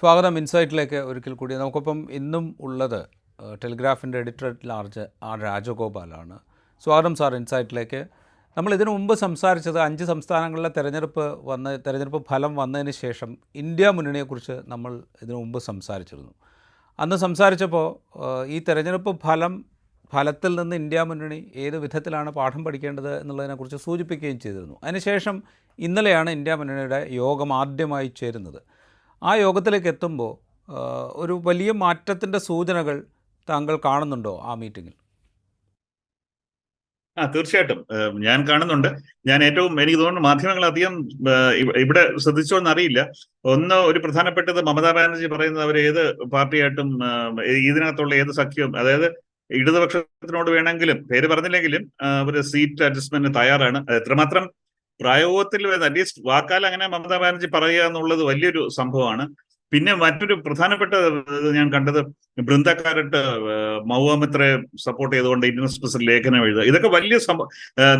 സ്വാഗതം ഇൻസൈറ്റിലേക്ക് ഒരിക്കൽ കൂടി. നമുക്കൊപ്പം ഇന്നും ഉള്ളത് ടെലിഗ്രാഫിന്റെ എഡിറ്റർ ലാർജ് ആർ രാജഗോപാലാണ്. സ്വാഗതം സാർ ഇൻസൈറ്റിലേക്ക്. നമ്മൾ ഇതിനു മുമ്പ് സംസാരിച്ചത് അഞ്ച് സംസ്ഥാനങ്ങളിലെ തെരഞ്ഞെടുപ്പ് വന്ന തെരഞ്ഞെടുപ്പ് ഫലം വന്നതിന് ശേഷം ഇന്ത്യ മുന്നണിയെക്കുറിച്ച് നമ്മൾ ഇതിനു മുമ്പ് സംസാരിച്ചിരുന്നു. അന്ന് സംസാരിച്ചപ്പോൾ ഈ തെരഞ്ഞെടുപ്പ് ഫലം ഫലത്തിൽ നിന്ന് ഇന്ത്യ മുന്നണി ഏത് വിധത്തിലാണ് പാഠം പഠിക്കേണ്ടത് എന്നുള്ളതിനെക്കുറിച്ച് സൂചിപ്പിക്കുകയും ചെയ്തിരുന്നു. അതിനുശേഷം ഇന്നലെയാണ് ഇന്ത്യ മുന്നണിയുടെ യോഗം ആദ്യമായി ചേരുന്നത്. ആ യോഗത്തിലേക്ക് എത്തുമ്പോൾ ഒരു വലിയ മാറ്റത്തിന്റെ സൂചനകൾ താങ്കൾ കാണുന്നുണ്ടോ ആ മീറ്റിങ്ങിൽ? ആ തീർച്ചയായിട്ടും. ഞാൻ കാണുന്നുണ്ട്. ഞാൻ ഏറ്റവും എനിക്ക് തോന്നുന്നു മാധ്യമങ്ങൾ അധികം ഇവിടെ ശ്രദ്ധിച്ചോന്ന് അറിയില്ല. ഒന്ന് ഒരു പ്രധാനപ്പെട്ടത് മമതാ ബാനർജി പറയുന്നത് അവർ ഏത് പാർട്ടിയായിട്ടും ഇതിനകത്തുള്ള ഏത് സഖ്യവും അതായത് ഇടതുപക്ഷത്തിനോട് വേണമെങ്കിലും പേര് പറഞ്ഞില്ലെങ്കിലും ഒരു സീറ്റ് അഡ്ജസ്റ്റ്മെന്റ് തയ്യാറാണ്. എത്രമാത്രം പ്രായോഗത്തിൽ അറ്റ്ലീസ്റ്റ് വാക്കാൽ അങ്ങനെ മമതാ ബാനർജി പറയുക എന്നുള്ളത് വലിയൊരു സംഭവമാണ്. പിന്നെ മറ്റൊരു പ്രധാനപ്പെട്ട ഞാൻ കണ്ടത് ബൃന്ദക്കാരട്ട് മൗവാമിത്രെ സപ്പോർട്ട് ചെയ്തുകൊണ്ട് ഇന്ത്യൻ എക്സ്പ്രസിൽ ലേഖനം എഴുതുക. ഇതൊക്കെ വലിയ സംഭവം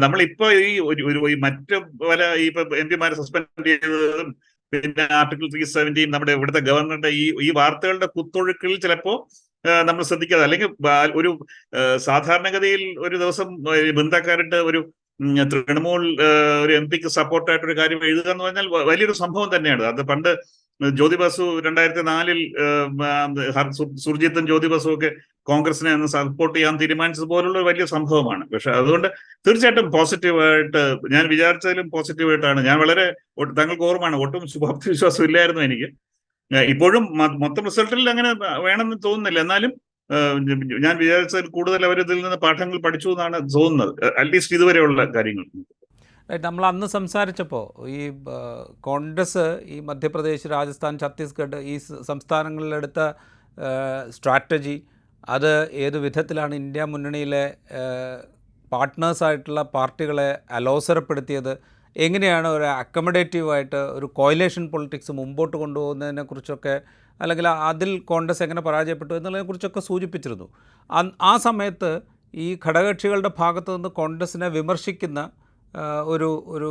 നമ്മളിപ്പോ ഈ ഒരു മറ്റു പല ഈ എം പിമാരെ സസ്പെൻഡ് ചെയ്തതും പിന്നെ ആർട്ടിക്കിൾ ത്രീ സെവന്റീൻ നമ്മുടെ ഇവിടുത്തെ ഗവർണറുടെ ഈ ഈ വാർത്തകളുടെ കുത്തൊഴുക്കിൽ ചിലപ്പോ നമ്മൾ ശ്രദ്ധിക്കാതെ അല്ലെങ്കിൽ ഒരു സാധാരണഗതിയിൽ ഒരു ദിവസം ബൃന്ദക്കാരട്ട് ഒരു തൃണമൂൽ ഒരു എം പിക്ക് സപ്പോർട്ടായിട്ട് ഒരു കാര്യം എഴുതുക എന്ന് പറഞ്ഞാൽ വലിയൊരു സംഭവം തന്നെയാണ്. അത് പണ്ട് ജ്യോതി ബസു രണ്ടായിരത്തി നാലിൽ സുർജിത്തും ജ്യോതി ബസും ഒക്കെ കോൺഗ്രസിനെ സപ്പോർട്ട് ചെയ്യാൻ തീരുമാനിച്ചത് പോലുള്ള വലിയ സംഭവമാണ്. പക്ഷെ അതുകൊണ്ട് തീർച്ചയായിട്ടും പോസിറ്റീവായിട്ട് ഞാൻ വിചാരിച്ചതിലും പോസിറ്റീവായിട്ടാണ്. ഞാൻ വളരെ താങ്കൾക്ക് ഓർമ്മയാണ് ഒട്ടും ശുഭാപ്തി വിശ്വാസം ഇല്ലായിരുന്നു എനിക്ക്. ഇപ്പോഴും മൊത്തം റിസൾട്ടിൽ അങ്ങനെ വേണമെന്ന് തോന്നുന്നില്ല. എന്നാലും ഞാൻ വിചാരിച്ചതിൽ കൂടുതൽ അവർ ഇതിൽ നിന്ന് പാഠങ്ങൾ പഠിച്ചു എന്നാണ് തോന്നുന്നത്. അറ്റ്ലീസ്റ്റ് ഇതുവരെയുള്ള കാര്യങ്ങൾ. നമ്മൾ അന്ന് സംസാരിച്ചപ്പോൾ ഈ കോൺഗ്രസ് ഈ മധ്യപ്രദേശ് രാജസ്ഥാൻ ഛത്തീസ്ഗഡ് ഈ സംസ്ഥാനങ്ങളിലെടുത്ത സ്ട്രാറ്റജി അത് ഏത് വിധത്തിലാണ് ഇന്ത്യ മുന്നണിയിലെ പാർട്ട്നേഴ്സായിട്ടുള്ള പാർട്ടികളെ അലോസരപ്പെടുത്തിയത്? എങ്ങനെയാണ് ഒരു അക്കമഡേറ്റീവായിട്ട് ഒരു കോയിലേഷൻ പൊളിറ്റിക്സ് മുമ്പോട്ട് കൊണ്ടുപോകുന്നതിനെക്കുറിച്ചൊക്കെ അല്ലെങ്കിൽ അതിൽ കോൺഗ്രസ് എങ്ങനെ പരാജയപ്പെട്ടു എന്നുള്ളതിനെക്കുറിച്ചൊക്കെ സൂചിപ്പിച്ചിരുന്നു. ആ സമയത്ത് ഈ ഘടകകക്ഷികളുടെ ഭാഗത്തു നിന്ന് കോൺഗ്രസിനെ വിമർശിക്കുന്ന ഒരു ഒരു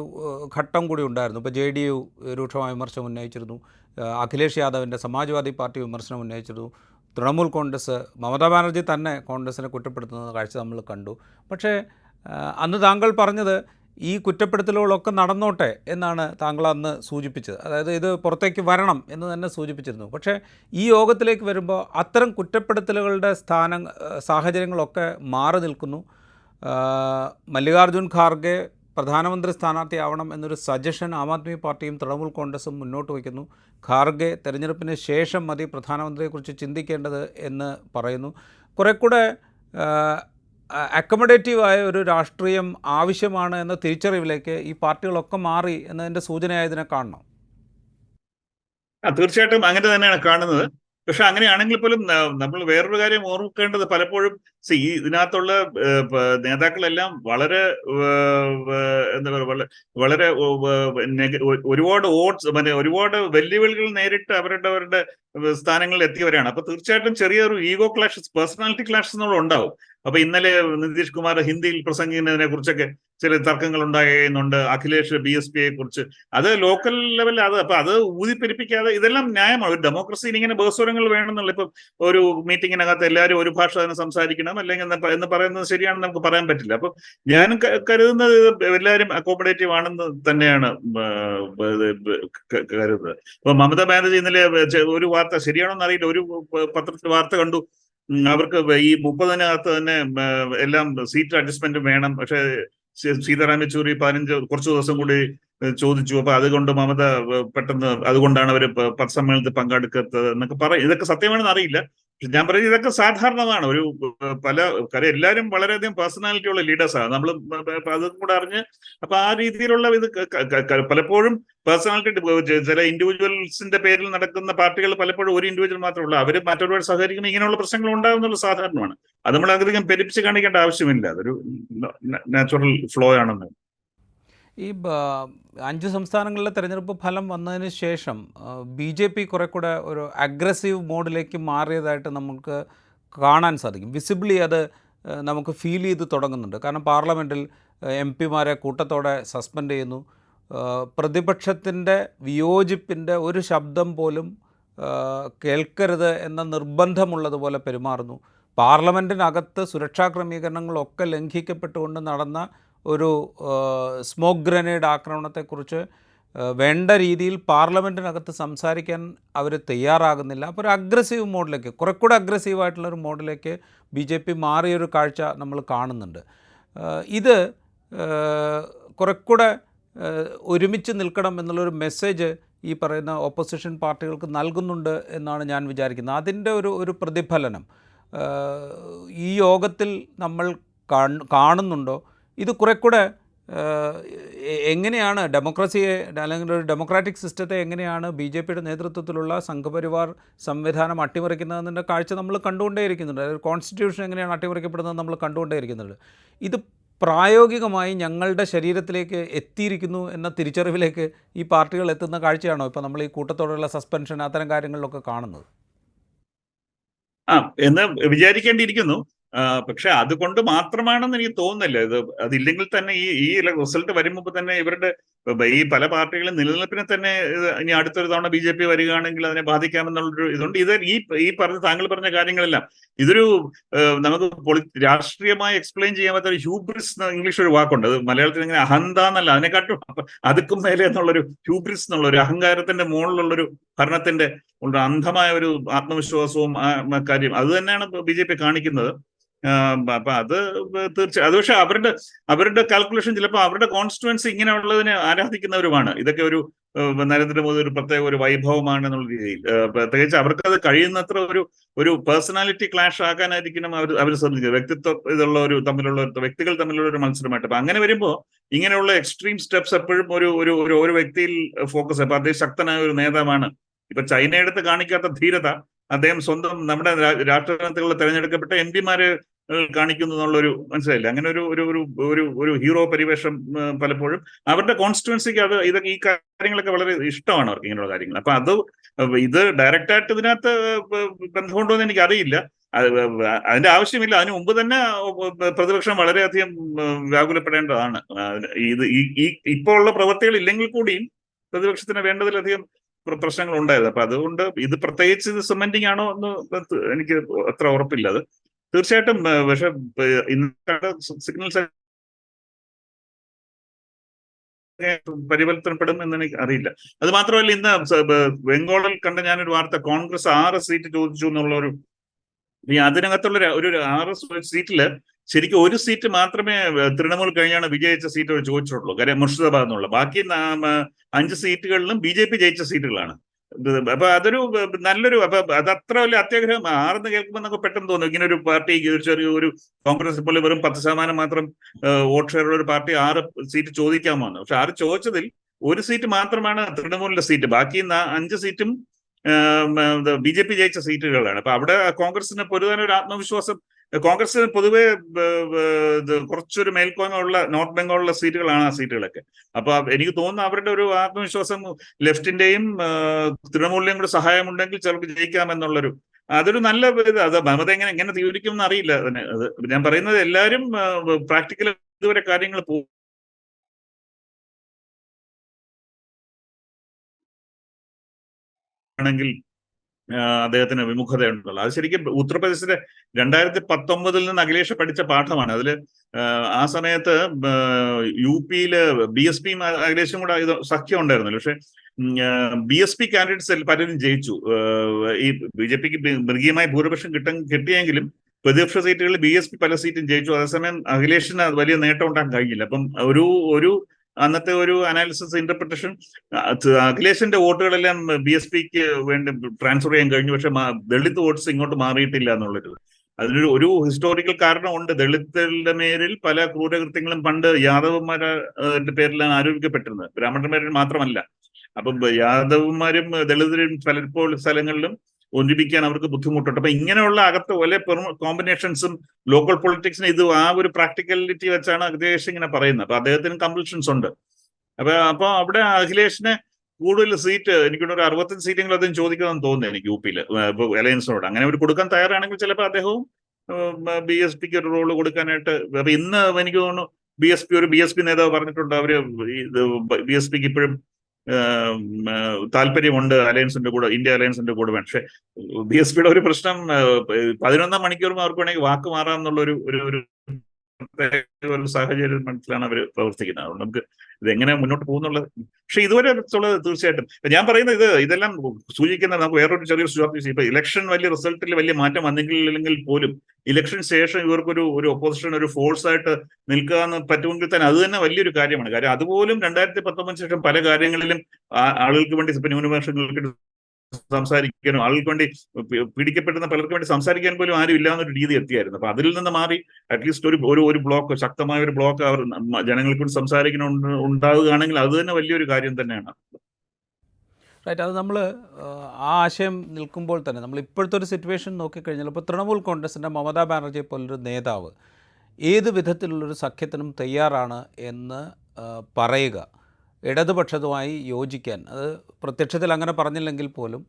ഘട്ടം കൂടി ഉണ്ടായിരുന്നു. ഇപ്പോൾ ജെ ഡി യു രൂക്ഷമായ വിമർശനം ഉന്നയിച്ചിരുന്നു. അഖിലേഷ് യാദവിന്റെ സമാജ്വാദി പാർട്ടി വിമർശനം ഉന്നയിച്ചിരുന്നു. തൃണമൂൽ കോൺഗ്രസ് മമതാ ബാനർജി തന്നെ കോൺഗ്രസിനെ കുറ്റപ്പെടുത്തുന്ന കാഴ്ച നമ്മൾ കണ്ടു. പക്ഷേ അന്ന് താങ്കൾ പറഞ്ഞത് ഈ കുറ്റപ്പെടുത്തലുകളൊക്കെ നടന്നോട്ടെ എന്നാണ് താങ്കൾ അന്ന് സൂചിപ്പിച്ചത്. അതായത് ഇത് പുറത്തേക്ക് വരണം എന്ന് തന്നെ സൂചിപ്പിച്ചിരുന്നു. പക്ഷേ ഈ യോഗത്തിലേക്ക് വരുമ്പോൾ അത്തരം കുറ്റപ്പെടുത്തലുകളുടെ സ്ഥാനം സാഹചര്യങ്ങളൊക്കെ മാറി നിൽക്കുന്നു. മല്ലികാർജുൻ ഖാർഗെ പ്രധാനമന്ത്രി സ്ഥാനാർത്ഥിയാവണം എന്നൊരു സജഷൻ ആം ആദ്മി പാർട്ടിയും തൃണമൂൽ കോൺഗ്രസും മുന്നോട്ട് വയ്ക്കുന്നു. ഖാർഗെ തെരഞ്ഞെടുപ്പിന് ശേഷം മതി പ്രധാനമന്ത്രിയെക്കുറിച്ച് ചിന്തിക്കേണ്ടത് എന്ന് പറയുന്നു. കുറെ അക്കമഡേറ്റീവായ ഒരു രാഷ്ട്രീയം ആവശ്യമാണ് എന്ന തിരിച്ചറിവിലേക്ക് ഈ പാർട്ടികളൊക്കെ മാറി എന്നതിന്റെ സൂചനയായതിനെ കാണണം. തീർച്ചയായിട്ടും അങ്ങനെ തന്നെയാണ് കാണുന്നത്. പക്ഷെ അങ്ങനെയാണെങ്കിൽ പോലും നമ്മൾ വേറൊരു കാര്യം ഓർക്കേണ്ടത് പലപ്പോഴും സി ഇതിനകത്തുള്ള നേതാക്കളെല്ലാം വളരെ എന്താ പറയുക വളരെ ഒരുപാട് വോട്ട്സ് മറ്റേ ഒരുപാട് വെല്ലുവിളികൾ നേരിട്ട് അവരുടെ അവരുടെ സ്ഥാനങ്ങളിൽ എത്തിയവരാണ്. അപ്പൊ തീർച്ചയായിട്ടും ചെറിയൊരു ഈഗോ ക്ലാഷസ് പേഴ്സണാലിറ്റി ക്ലാഷസ് എന്നുള്ള ഉണ്ടാവും. അപ്പൊ ഇന്നലെ നിതീഷ് കുമാർ ഹിന്ദിയിൽ പ്രസംഗിക്കുന്നതിനെ കുറിച്ചൊക്കെ ചില തർക്കങ്ങൾ ഉണ്ടാകുന്നുണ്ട് അഖിലേഷ് ബി എസ് പിയെ കുറിച്ച്. അത് ലോക്കൽ ലെവലിൽ അത് അപ്പൊ അത് ഊതിപ്പെരിപ്പിക്കാതെ ഇതെല്ലാം ന്യായമാണ്. ഒരു ഡെമോക്രസിയിൽ ഇങ്ങനെ ബഹസ്വരങ്ങൾ വേണമെന്നുള്ള ഇപ്പൊ ഒരു മീറ്റിങ്ങിനകത്ത് എല്ലാവരും ഒരു ഭാഷ തന്നെ സംസാരിക്കണം. അല്ലെങ്കിൽ എന്ന് പറയുന്നത് ശരിയാണെന്ന് നമുക്ക് പറയാൻ പറ്റില്ല. അപ്പൊ ഞാൻ കരുതുന്നത് എല്ലാവരും അക്കോമഡേറ്റീവ് ആണെന്ന് തന്നെയാണ് കരുതുന്നത്. ഇപ്പൊ മമതാ ബാനർജി ഇന്നലെ ഒരു വാർത്ത ശരിയാണോന്ന് എന്നറിയില്ല ഒരു പത്രത്തിൽ വാർത്ത കണ്ടു. അവർക്ക് ഈ മുപ്പതിനകത്ത് തന്നെ എല്ലാം സീറ്റ് അഡ്ജസ്റ്റ്മെന്റ് വേണം. പക്ഷേ സീതാറാം യെച്ചൂരി പതിനഞ്ച് കുറച്ചു ദിവസം കൂടി ചോദിച്ചു. അപ്പൊ അതുകൊണ്ട് മമത പെട്ടെന്ന് അതുകൊണ്ടാണ് അവർ പത്സമ്മേളനത്തിൽ പങ്കെടുക്കാത്തത് എന്നൊക്കെ പറയും ഇതൊക്കെ സത്യമാണെന്ന് അറിയില്ല. ഞാൻ പറയുന്നത് ഇതൊക്കെ സാധാരണമാണ്. ഒരു പല കാര്യം എല്ലാവരും വളരെയധികം പേഴ്സണാലിറ്റി ഉള്ള ലീഡേഴ്സാണ് നമ്മൾ അതും കൂടെ അറിഞ്ഞ് അപ്പൊ ആ രീതിയിലുള്ള ഇത് പലപ്പോഴും പേഴ്സണാലിറ്റി ചില ഇൻഡിവിജ്വൽസിന്റെ പേരിൽ നടക്കുന്ന പാർട്ടികൾ പലപ്പോഴും ഒരു ഇൻഡിവിജ്വൽ മാത്രമേ ഉള്ളൂ. അവർ മറ്റൊരുപാട് സഹകരിക്കുമ്പോൾ ഇങ്ങനെയുള്ള പ്രശ്നങ്ങൾ ഉണ്ടാകുന്നുള്ള സാധാരണമാണ്. അത് നമ്മൾ അധികം പെരുപ്പിച്ച് കാണിക്കേണ്ട ആവശ്യമില്ല. അതൊരു നാച്ചുറൽ ഫ്ലോ ആണെന്ന്. ഈ അഞ്ച് സംസ്ഥാനങ്ങളിലെ തെരഞ്ഞെടുപ്പ് ഫലം വന്നതിന് ശേഷം ബി ജെ പി കുറെ കൂടെ ഒരു അഗ്രസീവ് മോഡിലേക്ക് മാറിയതായിട്ട് നമുക്ക് കാണാൻ സാധിക്കും. വിസിബിളി അത് നമുക്ക് ഫീൽ ചെയ്ത് തുടങ്ങുന്നുണ്ട്. കാരണം പാർലമെന്റിൽ എം പിമാരെ കൂട്ടത്തോടെ സസ്പെൻഡ് ചെയ്യുന്നു. പ്രതിപക്ഷത്തിന്റെ വിയോജിപ്പിന്റെ ഒരു ശബ്ദം പോലും കേൾക്കരുത് എന്ന നിർബന്ധമുള്ളതുപോലെ പെരുമാറുന്നു. പാർലമെന്റിനകത്ത് സുരക്ഷാ ക്രമീകരണങ്ങളൊക്കെ ലംഘിക്കപ്പെട്ടുകൊണ്ട് നടന്ന ഒരു സ്മോക്ക് ഗ്രനേഡ് ആക്രമണത്തെക്കുറിച്ച് വേണ്ട രീതിയിൽ പാർലമെന്റിനകത്ത് സംസാരിക്കാൻ അവർ തയ്യാറാകുന്നില്ല. അപ്പോൾ ഒരു അഗ്രസീവ് മോഡിലേക്ക് കുറെ കൂടെ അഗ്രസീവായിട്ടുള്ള ഒരു മോഡിലേക്ക് ബി ജെ പി മാറിയൊരു കാഴ്ച നമ്മൾ കാണുന്നുണ്ട്. ഇത് കുറെക്കൂടെ ഒരുമിച്ച് നിൽക്കണം എന്നുള്ളൊരു മെസ്സേജ് ഈ പറയുന്ന ഓപ്പോസിഷൻ പാർട്ടികൾക്ക് നൽകുന്നുണ്ട് എന്നാണ് ഞാൻ വിചാരിക്കുന്നത്. അതിന്റെ ഒരു ഒരു പ്രതിഫലനം ഈ യോഗത്തിൽ നമ്മൾ കാണ്- കാണുന്നുണ്ടോ? ഇത് കുറെ കൂടെ എങ്ങനെയാണ് ഡെമോക്രസിയെ അല്ലെങ്കിൽ ഒരു ഡെമോക്രാറ്റിക് സിസ്റ്റത്തെ എങ്ങനെയാണ് ബി ജെ പിയുടെ നേതൃത്വത്തിലുള്ള സംഘപരിവാർ സംവിധാനം അട്ടിമറിക്കുന്നതിന്റെ കാഴ്ച നമ്മൾ കണ്ടുകൊണ്ടേയിരിക്കുന്നുണ്ട്. അതായത് കോൺസ്റ്റിറ്റ്യൂഷൻ എങ്ങനെയാണ് അട്ടിമറിക്കപ്പെടുന്നത് നമ്മൾ കണ്ടുകൊണ്ടേയിരിക്കുന്നുണ്ട്. ഇത് പ്രായോഗികമായി ഞങ്ങളുടെ ശരീരത്തിലേക്ക് എത്തിയിരിക്കുന്നു എന്ന തിരിച്ചറിവിലേക്ക് ഈ പാർട്ടികൾ എത്തുന്ന കാഴ്ചയാണോ ഇപ്പോൾ നമ്മൾ ഈ കൂട്ടത്തോടെയുള്ള സസ്പെൻഷൻ അത്തരം കാര്യങ്ങളിലൊക്കെ കാണുന്നത്? ആ എന്ന് വിചാരിക്കേണ്ടിയിരിക്കുന്നു. പക്ഷെ അതുകൊണ്ട് മാത്രമാണെന്ന് എനിക്ക് തോന്നുന്നില്ല. ഇത് അതില്ലെങ്കിൽ തന്നെ ഈ ഈ റിസൾട്ട് വരും മുമ്പ് തന്നെ ഇവരുടെ ഈ പല പാർട്ടികളും നിലനിൽപ്പിനെ തന്നെ ഇനി അടുത്തൊരു തവണ ബി ജെ പി വരികയാണെങ്കിൽ അതിനെ ബാധിക്കാമെന്നുള്ളൊരു ഇതുകൊണ്ട് ഇത് ഈ ഈ പറഞ്ഞ താങ്കൾ പറഞ്ഞ കാര്യങ്ങളെല്ലാം ഇതൊരു നമുക്ക് രാഷ്ട്രീയമായി എക്സ്പ്ലെയിൻ ചെയ്യാൻ പറ്റാത്ത ഒരു ഹ്യൂബ്രിസ് ഇംഗ്ലീഷ് ഒരു വാക്കുണ്ട്. അത് മലയാളത്തിൽ ഇങ്ങനെ അഹന്ത എന്നല്ല അതിനെക്കാട്ടും അതുക്കും മേലെ എന്നുള്ളൊരു ഹ്യൂബ്രിസ് എന്നുള്ള ഒരു അഹങ്കാരത്തിന്റെ മുകളിലുള്ളൊരു ഭരണത്തിന്റെ അന്ധമായ ഒരു ആത്മവിശ്വാസവും കാര്യം. അത് തന്നെയാണ് ബി ജെ പി കാണിക്കുന്നത്. അപ്പൊ അത് തീർച്ചയായും അത് പക്ഷെ അവരുടെ അവരുടെ കാൽക്കുലേഷൻ ചിലപ്പോൾ അവരുടെ കോൺസ്റ്റിറ്റുവൻസി ഇങ്ങനെയുള്ളതിനെ ആരാധിക്കുന്നവരുമാണ്. ഇതൊക്കെ ഒരു നരേന്ദ്രമോദി ഒരു പ്രത്യേക ഒരു വൈഭവമാണ് എന്നുള്ള രീതിയിൽ. പ്രത്യേകിച്ച് അവർക്ക് അത് കഴിയുന്നത്ര ഒരു ഒരു പേഴ്സണാലിറ്റി ക്ലാഷ് ആക്കാനായിരിക്കണം അവർ അവർ ശ്രമിക്കുന്നത് വ്യക്തിത്വ ഇതുള്ള ഒരു തമ്മിലുള്ള ഒരു വ്യക്തികൾ തമ്മിലുള്ള ഒരു മത്സരമായിട്ട്. അപ്പൊ അങ്ങനെ വരുമ്പോൾ ഇങ്ങനെയുള്ള എക്സ്ട്രീം സ്റ്റെപ്സ് എപ്പോഴും ഒരു ഒരു ഒരു വ്യക്തിയിൽ ഫോക്കസ് അപ്പൊ അദ്ദേഹം ശക്തനായ ഒരു നേതാവാണ്. ഇപ്പൊ ചൈന എടുത്ത് കാണിക്കാത്ത ധീരത അദ്ദേഹം സ്വന്തം നമ്മുടെ രാഷ്ട്രീയത്തിലുള്ള തെരഞ്ഞെടുക്കപ്പെട്ട എം പിമാര് കാണിക്കുന്നു എന്നുള്ളൊരു മനസ്സിലായില്ല? അങ്ങനെ ഒരു ഒരു ഒരു ഒരു ഒരു ഹീറോ പരിവേഷം പലപ്പോഴും. അവരുടെ കോൺസ്റ്റിറ്റ്യുവൻസിക്ക് അത് ഇതൊക്കെ ഈ കാര്യങ്ങളൊക്കെ വളരെ ഇഷ്ടമാണ് അവർക്ക് ഇങ്ങനെയുള്ള കാര്യങ്ങൾ. അപ്പൊ അത് ഇത് ഡയറക്റ്റായിട്ട് ഇതിനകത്ത് ബന്ധമുണ്ടോ എന്ന് എനിക്ക് അറിയില്ല അത് അതിന്റെ ആവശ്യമില്ല. അതിനു മുമ്പ് തന്നെ പ്രതിപക്ഷം വളരെയധികം വ്യാകുലപ്പെടേണ്ടതാണ്. ഇത് ഈ ഇപ്പോൾ ഉള്ള പ്രവൃത്തികൾ ഇല്ലെങ്കിൽ കൂടിയും പ്രതിപക്ഷത്തിന് വേണ്ടതിലധികം പ്രശ്നങ്ങൾ ഉണ്ടായത് അപ്പൊ അതുകൊണ്ട് ഇത് പ്രത്യേകിച്ച് ഇത് സിമെന്റിങ് ആണോ എന്ന് എനിക്ക് അത്ര ഉറപ്പില്ല. അത് തീർച്ചയായിട്ടും പക്ഷെ ഇന്നത്തെ സിഗ്നൽസ് പരിവർത്തനപ്പെടും എന്ന് എനിക്ക് അറിയില്ല. അത് മാത്രമല്ല ഇന്ന് ബംഗാളിൽ കണ്ട ഞാനൊരു വാർത്ത കോൺഗ്രസ് ആറ് സീറ്റ് ചോദിച്ചു എന്നുള്ള ഒരു അതിനകത്തുള്ള ഒരു ആറ് സീറ്റിൽ ശരിക്കും ഒരു സീറ്റ് മാത്രമേ തൃണമൂൽ കഴിഞ്ഞാണ് വിജയിച്ച സീറ്റ് അവർ ചോദിച്ചിട്ടുള്ളൂ. കാര്യം മുർഷിദാബാദ് എന്നുള്ള. ബാക്കി അഞ്ച് സീറ്റുകളിലും ബി ജെ പി ജയിച്ച സീറ്റുകളാണ്. അപ്പൊ അതൊരു നല്ലൊരു അപ്പൊ അത് അത്ര വലിയ അത്യാഗ്രഹം ആറെന്ന് കേൾക്കുമ്പോൾ നമുക്ക് പെട്ടെന്ന് തോന്നും. ഇങ്ങനെ ഒരു പാർട്ടി ചെറിയ ഒരു കോൺഗ്രസ് പോലെ വെറും പത്ത് ശതമാനം മാത്രം വോട്ട് ഷെയർ ഉള്ള ഒരു പാർട്ടി ആറ് സീറ്റ് ചോദിക്കാമെന്ന് പക്ഷെ ആറ് ചോദിച്ചതിൽ ഒരു സീറ്റ് മാത്രമാണ് തൃണമൂലിന്റെ സീറ്റ്. ബാക്കി അഞ്ച് സീറ്റും ബി ജെ പി ജയിച്ച സീറ്റുകളാണ്. അപ്പൊ അവിടെ കോൺഗ്രസിന് പൊരുതാനൊരു ആത്മവിശ്വാസം കോൺഗ്രസ് പൊതുവെ കുറച്ചൊരു മേൽക്കോയ്മ ഉള്ള നോർത്ത് ബംഗാളിലെ സീറ്റുകളാണ് ആ സീറ്റുകളൊക്കെ. അപ്പൊ എനിക്ക് തോന്നുന്നു അവരുടെ ഒരു ആത്മവിശ്വാസം ലെഫ്റ്റിന്റെയും തൃണമൂലിന്റെയും കൂടെ സഹായമുണ്ടെങ്കിൽ ചിലർക്ക് ജയിക്കാമെന്നുള്ളൊരു അതൊരു നല്ല ഇത്. അത് മമത എങ്ങനെ എങ്ങനെ തീരുമാനിക്കും എന്ന് അറിയില്ല. അതിന് അത് ഞാൻ പറയുന്നത് എല്ലാവരും പ്രാക്ടിക്കൽ ഇതുവരെ കാര്യങ്ങൾ പോകും ആണെങ്കിൽ അദ്ദേഹത്തിന് വിമുഖതയുണ്ടല്ലോ. അത് ശരിക്കും ഉത്തർപ്രദേശിലെ രണ്ടായിരത്തി പത്തൊമ്പതിൽ നിന്ന് അഖിലേഷ് പഠിച്ച പാഠമാണ്. അതിൽ ആ, സമയത്ത് യു പിയിൽ ബി എസ് പിയും അഖിലേഷും കൂടെ ഇത് സഖ്യം ഉണ്ടായിരുന്നല്ലോ പക്ഷെ ബി എസ് പി കാൻഡിഡേറ്റ്സ് പലരും ജയിച്ചു. ഈ ബി ജെ പിക്ക് മൃഗീയമായ ഭൂരിപക്ഷം കിട്ട കിട്ടിയെങ്കിലും പ്രതിപക്ഷ സീറ്റുകളിൽ ബി എസ് പി പല സീറ്റും ജയിച്ചു. അതേസമയം അഖിലേഷിന് വലിയ നേട്ടം ഉണ്ടാക്കാൻ കഴിഞ്ഞില്ല. അപ്പം ഒരു ഒരു അന്നത്തെ ഒരു അനാലിസിസ് ഇന്റർപ്രിട്ടേഷൻ അഖിലേഷിന്റെ വോട്ടുകളെല്ലാം ബി എസ് പിക്ക് വേണ്ടി ട്രാൻസ്ഫർ ചെയ്യാൻ കഴിഞ്ഞു. പക്ഷെ ദളിത് വോട്ട്സ് ഇങ്ങോട്ട് മാറിയിട്ടില്ല എന്നുള്ളൊരു അതിനൊരു ഒരു ഹിസ്റ്റോറിക്കൽ കാരണമുണ്ട്. ദളിതരുടെ മേരിൽ പല ക്രൂരകൃത്യങ്ങളും പണ്ട് യാദവന്മാരുടെ പേരിലാണ് ആരോപിക്കപ്പെട്ടിരുന്നത്. ബ്രാഹ്മണന്മാരിൽ മാത്രമല്ല. അപ്പം യാദവന്മാരും ദളിതരും പലപ്പോൾ സ്ഥലങ്ങളിലും ഒന്നിപ്പിക്കാൻ അവർക്ക് ബുദ്ധിമുട്ടുണ്ട്. അപ്പൊ ഇങ്ങനെയുള്ള അകത്ത് ഒലെ കോമ്പിനേഷൻസും ലോക്കൽ പൊളിറ്റിക്സിന് ഇത് ആ ഒരു പ്രാക്ടിക്കലിറ്റി വെച്ചാണ് അഖിലേഷ് ഇങ്ങനെ പറയുന്നത്. അപ്പൊ അദ്ദേഹത്തിന് കമ്പൽഷൻസ് ഉണ്ട്. അപ്പൊ അപ്പൊ അവിടെ അഖിലേഷിന് കൂടുതൽ സീറ്റ് എനിക്കൊരു ഒരു അറുപത്തഞ്ച് സീറ്റെങ്കിലും അദ്ദേഹം ചോദിക്കണമെന്ന് തോന്നുന്നു എനിക്ക് യു പിയിൽ അലയൻസിനോട്. അങ്ങനെ അവർ കൊടുക്കാൻ തയ്യാറാണെങ്കിൽ ചിലപ്പോൾ അദ്ദേഹവും ബി എസ് പിക്ക് ഒരു റോൾ കൊടുക്കാനായിട്ട് അപ്പൊ ഇന്ന് എനിക്ക് തോന്നുന്നു ബി എസ് പി ഒരു ബി എസ് പി നേതാവ് പറഞ്ഞിട്ടുണ്ട്. അവർ ബി എസ് പിക്ക് ഇപ്പോഴും താല്പര്യമുണ്ട് അലയൻസിന്റെ കൂടെ ഇന്ത്യ അലയൻസിന്റെ കൂടെ പക്ഷെ ബി എസ് പിയുടെ ഒരു പ്രശ്നം പതിനൊന്നാം മണിക്കൂർ അവർക്ക് വേണമെങ്കിൽ വാക്ക് മാറാമെന്നുള്ള ഒരു ഒരു ഒരു സാഹചര്യം മനസ്സിലാണ് അവർ പ്രവർത്തിക്കുന്നത്. അതുകൊണ്ട് നമുക്ക് ഇതെങ്ങനെ മുന്നോട്ട് പോകുന്നുള്ളത്? പക്ഷെ ഇതുവരെ ഉള്ളത് തീർച്ചയായിട്ടും ഞാൻ പറയുന്നത് ഇത് ഇതെല്ലാം സൂചിക്കുന്ന നമുക്ക് വേറൊരു ചെറിയ സുഖം ഇപ്പൊ ഇലക്ഷൻ വലിയ റിസൾട്ടിൽ വലിയ മാറ്റം വന്നെങ്കിൽ പോലും ഇലക്ഷൻ ശേഷം ഇവർക്കൊരു ഒരു ഒപ്പോസിഷൻ ഒരു ഫോഴ്സ് ആയിട്ട് നിൽക്കുക എന്ന് പറ്റുമെങ്കിൽ തന്നെ അത് തന്നെ വലിയൊരു കാര്യമാണ്. കാര്യം അതുപോലും രണ്ടായിരത്തി പത്തൊമ്പതിന് ശേഷം പല കാര്യങ്ങളിലും ആളുകൾക്ക് വേണ്ടി ഇപ്പൊ ന്യൂനപക്ഷങ്ങൾക്ക് സംസാരിക്കാനും ആളുകൾക്ക് വേണ്ടി പീഡിക്കപ്പെടുന്ന പലർക്കും വേണ്ടി സംസാരിക്കാൻ പോലും ആരും ഇല്ലാന്നൊരു രീതി എത്തിയായിരുന്നു. അപ്പൊ അതിൽ നിന്ന് മാറി അറ്റ്ലീസ്റ്റ് ഒരു ഒരു ഒരു ബ്ലോക്ക് ശക്തമായ ഒരു ബ്ലോക്ക് അവർ ജനങ്ങൾക്ക് വേണ്ടി സംസാരിക്കണം ഉണ്ടാവുകയാണെങ്കിൽ അത് തന്നെ വലിയൊരു കാര്യം തന്നെയാണ്. റൈറ്റ് അത് നമ്മൾ ആ ആശയം നിൽക്കുമ്പോൾ തന്നെ നമ്മൾ ഇപ്പോഴത്തെ ഒരു സിറ്റുവേഷൻ നോക്കിക്കഴിഞ്ഞാൽ ഇപ്പോൾ തൃണമൂൽ കോൺഗ്രസിന്റെ മമതാ ബാനർജിയെ പോലൊരു നേതാവ് ഏത് വിധത്തിലുള്ളൊരു സഖ്യത്തിനും തയ്യാറാണ് എന്ന് പറയുക. ഇടതുപക്ഷത്തുമായി യോജിക്കാൻ. അത് പ്രത്യക്ഷത്തിൽ അങ്ങനെ പറഞ്ഞില്ലെങ്കിൽ പോലും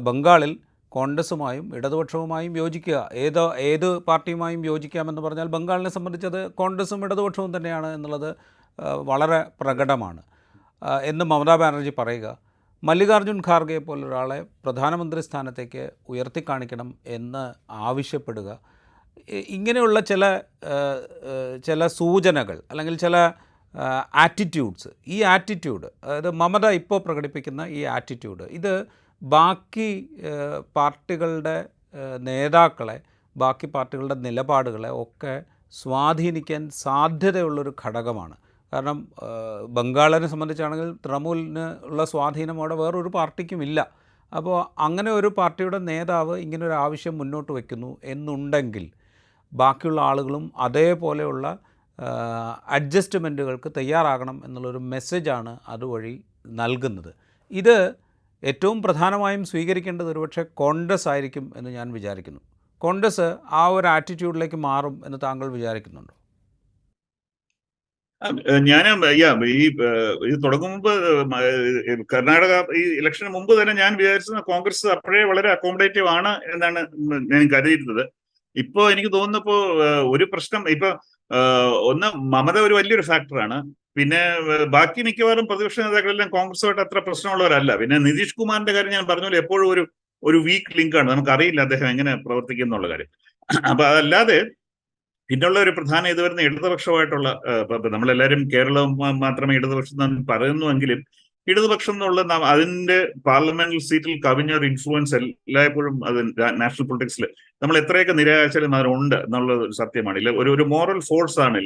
ബംഗാളിൽ കോൺഗ്രസുമായും ഇടതുപക്ഷവുമായും യോജിക്കുക. ഏതോ ഏത് പാർട്ടിയുമായും യോജിക്കാമെന്ന് പറഞ്ഞാൽ ബംഗാളിനെ സംബന്ധിച്ചത് കോൺഗ്രസും ഇടതുപക്ഷവും തന്നെയാണ് എന്നുള്ളത് വളരെ പ്രകടമാണ്. എന്ന് മമതാ ബാനർജി പറയുക മല്ലികാർജുൻ ഖാർഗെ പോലൊരാളെ പ്രധാനമന്ത്രി സ്ഥാനത്തേക്ക് ഉയർത്തിക്കാണിക്കണം എന്ന് ആവശ്യപ്പെടുക. ഇങ്ങനെയുള്ള ചില ചില സൂചനകൾ അല്ലെങ്കിൽ ചില ആറ്റിറ്റ്യൂഡ്സ് ഈ ആറ്റിറ്റ്യൂഡ് അതായത് മമത ഇപ്പോൾ പ്രകടിപ്പിക്കുന്ന ഈ ആറ്റിറ്റ്യൂഡ് ഇത് ബാക്കി പാർട്ടികളുടെ നേതാക്കളെ ബാക്കി പാർട്ടികളുടെ നിലപാടുകളെ ഒക്കെ സ്വാധീനിക്കാൻ സാധ്യതയുള്ളൊരു ഘടകമാണ്. കാരണം ബംഗാളിനെ സംബന്ധിച്ചാണെങ്കിൽ തൃണമൂലിന് ഉള്ള സ്വാധീനം അവിടെ വേറൊരു പാർട്ടിക്കും ഇല്ല. അപ്പോൾ അങ്ങനെ ഒരു പാർട്ടിയുടെ നേതാവ് ഇങ്ങനൊരു ആവശ്യം മുന്നോട്ട് വയ്ക്കുന്നു എന്നുണ്ടെങ്കിൽ ബാക്കിയുള്ള ആളുകളും അതേപോലെയുള്ള അഡ്ജസ്റ്റ്മെന്റുകൾക്ക് തയ്യാറാകണം എന്നുള്ളൊരു മെസ്സേജാണ് അതുവഴി നൽകുന്നത്. ഇത് ഏറ്റവും പ്രധാനമായും സ്വീകരിക്കേണ്ടത് ഒരുപക്ഷെ കോൺഗ്രസ് ആയിരിക്കും എന്ന് ഞാൻ വിചാരിക്കുന്നു. കോൺഗ്രസ് ആ ഒരു ആറ്റിറ്റ്യൂഡിലേക്ക് മാറും എന്ന് താങ്കൾ വിചാരിക്കുന്നുണ്ടോ? ഞാൻ ഈ ഇത് തുടങ്ങും മുമ്പ് കർണാടക ഈ ഇലക്ഷന് മുമ്പ് തന്നെ ഞാൻ വിചാരിച്ചത് കോൺഗ്രസ് അപ്പോഴേ വളരെ അക്കോമഡേറ്റീവ് ആണ് എന്നാണ് ഞാൻ കരുതിയിരുന്നത്. ഇപ്പോ എനിക്ക് തോന്നുന്നപ്പോ ഒരു പ്രശ്നം ഇപ്പൊ ഒന്ന് മമത ഒരു വലിയൊരു ഫാക്ടറാണ് പിന്നെ ബാക്കി മിക്കവാറും പ്രതിപക്ഷ നേതാക്കളെല്ലാം കോൺഗ്രസുമായിട്ട് അത്ര പ്രശ്നമുള്ളവരല്ല. പിന്നെ നിതീഷ് കുമാറിന്റെ കാര്യം ഞാൻ പറഞ്ഞ എപ്പോഴും ഒരു ഒരു വീക്ക് ലിങ്കാണ് നമുക്കറിയില്ല അദ്ദേഹം എങ്ങനെ പ്രവർത്തിക്കും എന്നുള്ള കാര്യം. അപ്പൊ അതല്ലാതെ പിന്നുള്ള ഒരു പ്രധാന ഇത് വരുന്ന ഇടതുപക്ഷമായിട്ടുള്ള നമ്മളെല്ലാവരും കേരളം മാത്രമേ ഇടതുപക്ഷം പറയുന്നുവെങ്കിലും ഇടതുപക്ഷം എന്നുള്ള അതിന്റെ പാർലമെന്റൽ സീറ്റിൽ കവിഞ്ഞ ഒരു ഇൻഫ്ലുവൻസ് എല്ലായ്പ്പോഴും അത് നാഷണൽ പൊളിറ്റിക്സിൽ നമ്മൾ എത്രയൊക്കെ നിരാകരിച്ചാലും അതിനുണ്ട് എന്നുള്ള ഒരു സത്യമാണ്. ഇല്ല ഒരു ഒരു മോറൽ ഫോഴ്സ് ആണ്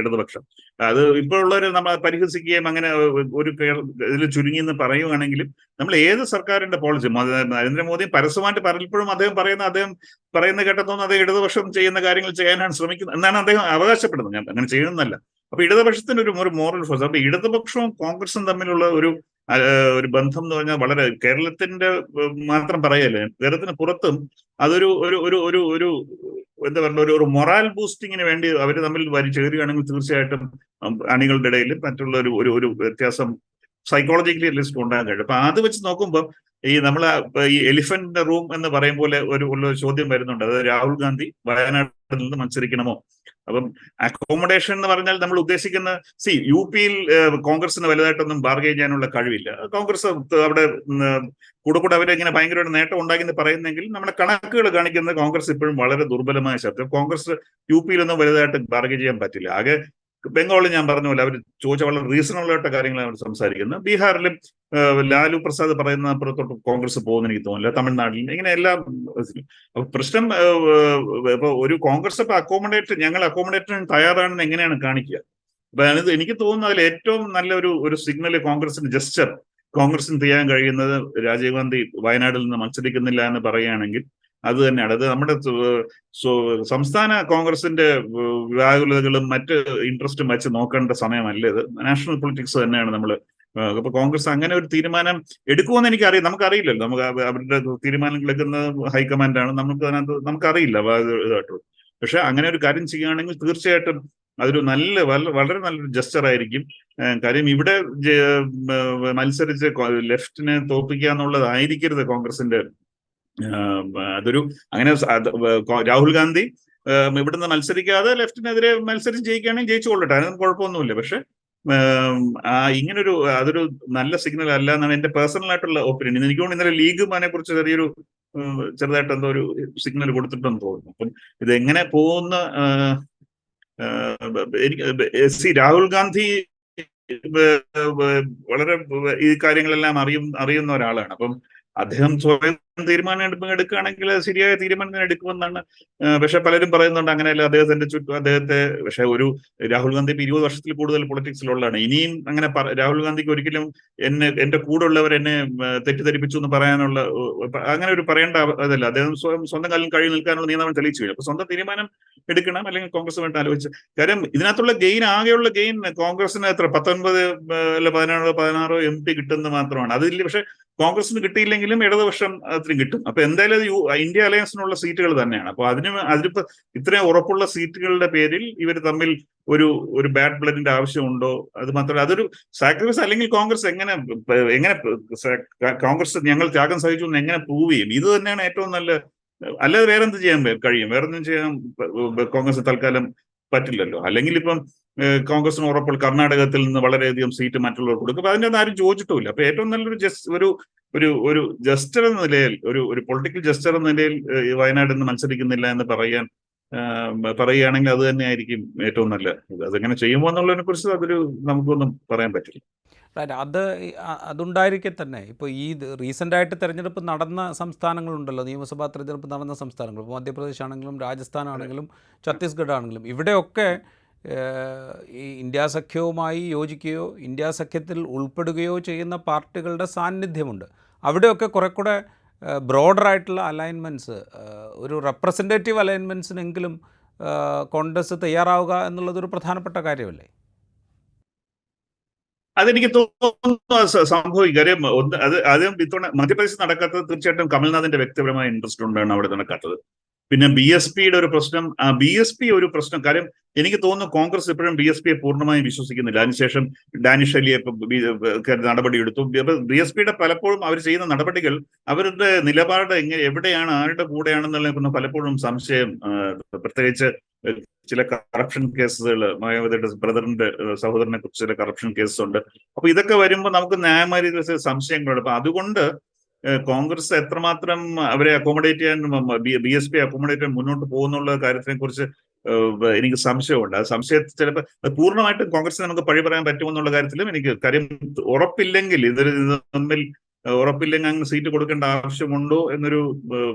ഇടതുപക്ഷം. അത് ഇപ്പോഴുള്ളവർ നമ്മൾ പരിഹസിക്കുകയും അങ്ങനെ ഒരു ഇതിൽ ചുരുങ്ങി എന്ന് പറയുകയാണെങ്കിലും നമ്മൾ ഏത് സർക്കാരിന്റെ പോളിസി നരേന്ദ്രമോദി പരസ്യമായിട്ട് പറഞ്ഞപ്പോഴും അദ്ദേഹം പറയുന്ന അദ്ദേഹം പറയുന്ന ഘട്ടത്തൊന്നും അദ്ദേഹം ഇടതുപക്ഷം ചെയ്യുന്ന കാര്യങ്ങൾ ചെയ്യാനാണ് ശ്രമിക്കുന്നത് എന്നാണ് അദ്ദേഹം അവകാശപ്പെടുന്നത്. ഞാൻ അങ്ങനെ ചെയ്യുന്നതല്ല. അപ്പൊ ഇടതുപക്ഷത്തിന് ഒരു ഒരു മോറൽ ഫോഴ്സ് അപ്പൊ ഇടതുപക്ഷവും കോൺഗ്രസും തമ്മിലുള്ള ഒരു ഒരു ബന്ധം എന്ന് പറഞ്ഞാൽ വളരെ കേരളത്തിന്റെ മാത്രം പറയല്ലേ കേരളത്തിന് പുറത്തും അതൊരു ഒരു ഒരു ഒരു ഒരു എന്താ പറയുക ഒരു ഒരു മൊറാൽ ബൂസ്റ്റിങ്ങിന് വേണ്ടി അവർ തമ്മിൽ വരി ചേരുകയാണെങ്കിൽ തീർച്ചയായിട്ടും അണികളുടെ ഇടയിൽ മറ്റുള്ള ഒരു ഒരു ഒരു വ്യത്യാസം സൈക്കോളജിക്കലി അറ്റ്ലീസ്റ്റ് ഉണ്ടാകാൻ കഴിയും. അപ്പൊ അത് വെച്ച് നോക്കുമ്പോൾ ഈ നമ്മൾ ഈ എലിഫന്റിന്റെ റൂം എന്ന് പറയും പോലെ ഒരു ചോദ്യം വരുന്നുണ്ട്. അതായത് രാഹുൽ ഗാന്ധി വയനാട്ടിൽ നിന്ന് മത്സരിക്കണമോ? അപ്പം അക്കോമഡേഷൻ എന്ന് പറഞ്ഞാൽ നമ്മൾ ഉദ്ദേശിക്കുന്ന സി യു പിയിൽ കോൺഗ്രസിന് വലുതായിട്ടൊന്നും ബാർഗെയിൻ ചെയ്യാനുള്ള കഴിവില്ല. കോൺഗ്രസ് അവിടെ കൂടെ കൂടെ അവരിങ്ങനെ ഭയങ്കരമായിട്ട് നേട്ടം ഉണ്ടാക്കി എന്ന് പറയുന്നെങ്കിൽ നമ്മുടെ കണക്കുകൾ കാണിക്കുന്നത് കോൺഗ്രസ് ഇപ്പോഴും വളരെ ദുർബലമായ ശബ്ദം. കോൺഗ്രസ് യു പിയിലൊന്നും വലുതായിട്ട് ബാർഗെയിൻ ചെയ്യാൻ പറ്റില്ല. ആകെ ബംഗാളിൽ ഞാൻ പറഞ്ഞ പോലെ അവർ ചോദിച്ച വളരെ റീസണബിൾ ആയിട്ട് കാര്യങ്ങളാണ് അവർ സംസാരിക്കുന്നത്. ബീഹാറിലും ലാലു പ്രസാദ് പറയുന്ന അപ്പുറത്തോട്ട് കോൺഗ്രസ് പോകുന്ന എനിക്ക് തോന്നില്ല തമിഴ്നാട്ടിൽ. ഇങ്ങനെ എല്ലാം പ്രശ്നം ഇപ്പൊ ഒരു കോൺഗ്രസ് ഇപ്പൊ അക്കോമഡേറ്റ് ഞങ്ങൾ അക്കോമഡേറ്റിന് തയ്യാറാണെന്ന് എങ്ങനെയാണ് കാണിക്കുക? അപ്പൊ എനിക്ക് തോന്നുന്നു അതിൽ ഏറ്റവും നല്ല ഒരു ഒരു സിഗ്നൽ കോൺഗ്രസിന്റെ ജസ്റ്റർ കോൺഗ്രസിന് ചെയ്യാൻ കഴിയുന്നത് രാജീവ് ഗാന്ധി വയനാട്ടിൽ നിന്ന് മത്സരിക്കുന്നില്ല എന്ന് പറയുകയാണെങ്കിൽ അത് തന്നെയാണ്. അത് നമ്മുടെ സംസ്ഥാന കോൺഗ്രസിന്റെ വ്യാകുലതകളും മറ്റ് ഇൻട്രസ്റ്റും വെച്ച് നോക്കേണ്ട സമയമല്ല ഇത്. നാഷണൽ പൊളിറ്റിക്സ് തന്നെയാണ് നമ്മൾ അപ്പൊ കോൺഗ്രസ് അങ്ങനെ ഒരു തീരുമാനം എടുക്കുമെന്ന് എനിക്കറിയാം നമുക്കറിയില്ലല്ലോ. നമുക്ക് അവ- അവരുടെ തീരുമാനങ്ങൾ എടുക്കുന്നത് ഹൈക്കമാൻഡാണ്. നമുക്ക് അതിനകത്ത് നമുക്കറിയില്ല. പക്ഷെ അങ്ങനെ ഒരു കാര്യം ചെയ്യുകയാണെങ്കിൽ തീർച്ചയായിട്ടും അതൊരു നല്ല വളരെ നല്ലൊരു ജസ്റ്റർ ആയിരിക്കും. കാര്യം ഇവിടെ മത്സരിച്ച് ലെഫ്റ്റിനെ തോപ്പിക്കുക എന്നുള്ളതായിരിക്കരുത് കോൺഗ്രസിന്റെ അതൊരു അങ്ങനെ രാഹുൽ ഗാന്ധി ഇവിടുന്ന് മത്സരിക്കാതെ ലെഫ്റ്റിനെതിരെ മത്സരിച്ച് ജയിക്കുകയാണെങ്കിൽ ജയിച്ചു കൊള്ളട്ടെ അതിനൊന്നും കുഴപ്പമൊന്നുമില്ല. പക്ഷെ ഇങ്ങനൊരു അതൊരു നല്ല സിഗ്നൽ അല്ല എന്നാണ് എന്റെ പേഴ്സണൽ ആയിട്ടുള്ള ഒപ്പീനിയൻ എനിക്ക് തോന്നുന്നു ഇന്നലെ ലീഗ് മാനെ കുറിച്ച് ചെറിയൊരു ചെറുതായിട്ട് എന്തോ ഒരു സിഗ്നൽ കൊടുത്തിട്ടെന്ന് തോന്നുന്നു. അപ്പം ഇത് എങ്ങനെ പോകുന്ന എനിക്ക് സി രാഹുൽ ഗാന്ധി വളരെ ഈ കാര്യങ്ങളെല്ലാം അറിയും അറിയുന്ന ഒരാളാണ്. അപ്പം അദ്ദേഹം സ്വയം തീരുമാനം എടുക്കുകയാണെങ്കിൽ ശരിയായ തീരുമാനം എടുക്കുമെന്നാണ് പക്ഷെ പലരും പറയുന്നുണ്ട്. അങ്ങനെയല്ല അദ്ദേഹത്തിന്റെ ചുറ്റും അദ്ദേഹത്തെ പക്ഷെ ഒരു രാഹുൽ ഗാന്ധി ഇപ്പൊ ഇരുപത് വർഷത്തിൽ കൂടുതൽ പൊളിറ്റിക്സിലുള്ളതാണ്. ഇനിയും അങ്ങനെ രാഹുൽ ഗാന്ധിക്ക് ഒരിക്കലും എന്നെ എന്റെ കൂടെ ഉള്ളവർ എന്നെ തെറ്റിദ്ധരിപ്പിച്ചു എന്ന് പറയാനുള്ള അങ്ങനെ ഒരു പറയേണ്ട അതല്ല. അദ്ദേഹം സ്വയം സ്വന്തം കാലിൽ കഴിവ് നിൽക്കാനുള്ള നിയമം തെളിയിച്ചു കഴിഞ്ഞു. അപ്പൊ സ്വന്തം തീരുമാനം എടുക്കണം അല്ലെങ്കിൽ കോൺഗ്രസുമായിട്ട് ആലോചിച്ച്. കാര്യം ഇതിനകത്തുള്ള ഗെയിൻ ആകെയുള്ള ഗെയിൻ കോൺഗ്രസിന് എത്ര? പത്തൊൻപത് അല്ല പതിനാറോ പതിനാറോ എം പി കിട്ടുന്നത് മാത്രമാണ്. അതിൽ പക്ഷെ കോൺഗ്രസിന് കിട്ടിയില്ലെങ്കിലും ഇടതുപക്ഷം അത്രയും കിട്ടും. അപ്പൊ എന്തായാലും ഇന്ത്യ അലയൻസിനുള്ള സീറ്റുകൾ തന്നെയാണ്. അപ്പൊ അതിന് അതിനിപ്പോ ഇത്രയും ഉറപ്പുള്ള സീറ്റുകളുടെ പേരിൽ ഇവർ തമ്മിൽ ഒരു ഒരു ബാഡ് ബ്ലഡിന്റെ ആവശ്യമുണ്ടോ? അത് മാത്രമല്ല അതൊരു സാക്രിഫൈസ് അല്ലെങ്കിൽ കോൺഗ്രസ് എങ്ങനെ എങ്ങനെ കോൺഗ്രസ് ഞങ്ങൾ ത്യാഗം സഹിച്ചു എന്ന് എങ്ങനെ പ്രൂവ് ചെയ്യും? ഇത് തന്നെയാണ് ഏറ്റവും നല്ല അല്ലാതെ വേറെ എന്ത് ചെയ്യാൻ കഴിയും? വേറെ ഒന്നും ചെയ്യാൻ കോൺഗ്രസ് തൽക്കാലം പറ്റില്ലല്ലോ. അല്ലെങ്കിൽ ഇപ്പം കോൺഗ്രസിന് ഉറപ്പുള്ള കർണാടകത്തിൽ നിന്ന് വളരെയധികം സീറ്റ് മറ്റുള്ളവർ കൊടുക്കും. അപ്പൊ അതിന്റെ ആരും ചോദിച്ചിട്ടില്ല അപ്പൊ ഏറ്റവും നല്ലൊരു ജസ്റ്റ് ഒരു ഒരു ഒരു ജസ്റ്റർ എന്ന നിലയിൽ ഒരു ഒരു പൊളിറ്റിക്കൽ ജസ്റ്റർ എന്ന നിലയിൽ വയനാട് നിന്ന് മത്സരിക്കുന്നില്ല എന്ന് പറയാൻ പറയുകയാണെങ്കിൽ അത് തന്നെയായിരിക്കും ഏറ്റവും നല്ല അതെങ്ങനെ ചെയ്യുമോ എന്നുള്ളതിനെ കുറിച്ച് അതൊരു നമുക്കൊന്നും പറയാൻ പറ്റില്ല. റൈറ്റ് അത് അതുണ്ടായിരിക്കെ തന്നെ. ഇപ്പോൾ ഈ റീസെന്റായിട്ട് തിരഞ്ഞെടുപ്പ് നടന്ന സംസ്ഥാനങ്ങളുണ്ടല്ലോ. നിയമസഭാ തിരഞ്ഞെടുപ്പ് നടന്ന സംസ്ഥാനങ്ങൾ. ഇപ്പോൾ മധ്യപ്രദേശ് ആണെങ്കിലും രാജസ്ഥാൻ ആണെങ്കിലും ഛത്തീസ്ഗഡ് ആണെങ്കിലും ഇവിടെയൊക്കെ ഈ ഇന്ത്യ സഖ്യവുമായി യോജിക്കുകയോ ഇന്ത്യ സഖ്യത്തിൽ ഉൾപ്പെടുകയോ ചെയ്യുന്ന പാർട്ടികളുടെ സാന്നിധ്യമുണ്ട്. അവിടെയൊക്കെ കുറെ കൂടെ ബ്രോഡറായിട്ടുള്ള അലൈൻമെന്റ്സ് ഒരു റെപ്രസെന്റേറ്റീവ് അലൈൻമെന്റ്സിനെങ്കിലും കോൺഗ്രസ് തയ്യാറാവുക എന്നുള്ളതൊരു പ്രധാനപ്പെട്ട കാര്യമല്ലേ? അതെനിക്ക് തോന്നുന്നു സംഭവിക്കും. കാര്യം ഒന്ന് അത് ആദ്യം ഇത്തവണ മധ്യപ്രദേശ് നടക്കാത്തത് തീർച്ചയായിട്ടും കമൽനാഥിന്റെ വ്യക്തിപരമായ ഇൻട്രസ്റ്റ് കൊണ്ടാണ് അവിടെ നടക്കാത്തത്. പിന്നെ ബി എസ് പിയുടെ ഒരു പ്രശ്നം ബി എസ് പി ഒരു പ്രശ്നം. കാര്യം എനിക്ക് തോന്നുന്നു കോൺഗ്രസ് ഇപ്പോഴും ബി എസ് പിയെ പൂർണമായും വിശ്വസിക്കുന്നില്ല. അതിനുശേഷം ഡാനിഷ് അലിയെ നടപടി എടുത്തു. ബി എസ് പിയുടെ പലപ്പോഴും അവർ ചെയ്യുന്ന നടപടികൾ അവരുടെ നിലപാട് എങ്ങനെ എവിടെയാണ് ആരുടെ കൂടെയാണെന്നുള്ള പലപ്പോഴും സംശയം പ്രത്യേകിച്ച് ചില കറപ്ഷൻ കേസുകൾ മായാവതിയുടെ ബ്രദറിന്റെ സഹോദരനെ കുറിച്ച് ചില കറപ്ഷൻ കേസുണ്ട് അപ്പൊ ഇതൊക്കെ വരുമ്പോൾ നമുക്ക് ന്യായമായ രീതിയിൽ സംശയങ്ങളുണ്ട്. അപ്പൊ അതുകൊണ്ട് കോൺഗ്രസ് എത്രമാത്രം അവരെ അക്കോമഡേറ്റ് ചെയ്യാൻ ബി എസ് പി അക്കോമഡേറ്റ് ചെയ്യാൻ മുന്നോട്ട് പോകുന്നുള്ള കാര്യത്തിനെ കുറിച്ച് എനിക്ക് സംശയമുണ്ട്. ആ സംശയത്തിൽ ചിലപ്പോൾ പൂർണമായിട്ടും കോൺഗ്രസ് നമുക്ക് പഴി പറയാൻ പറ്റുമെന്നുള്ള കാര്യത്തിലും എനിക്ക് കാര്യം ഉറപ്പില്ലെങ്കിൽ ഇതിൽ ഇത് തമ്മിൽ ഉറപ്പില്ലെങ്കിൽ അങ്ങ് സീറ്റ് കൊടുക്കേണ്ട ആവശ്യമുണ്ടോ എന്നൊരു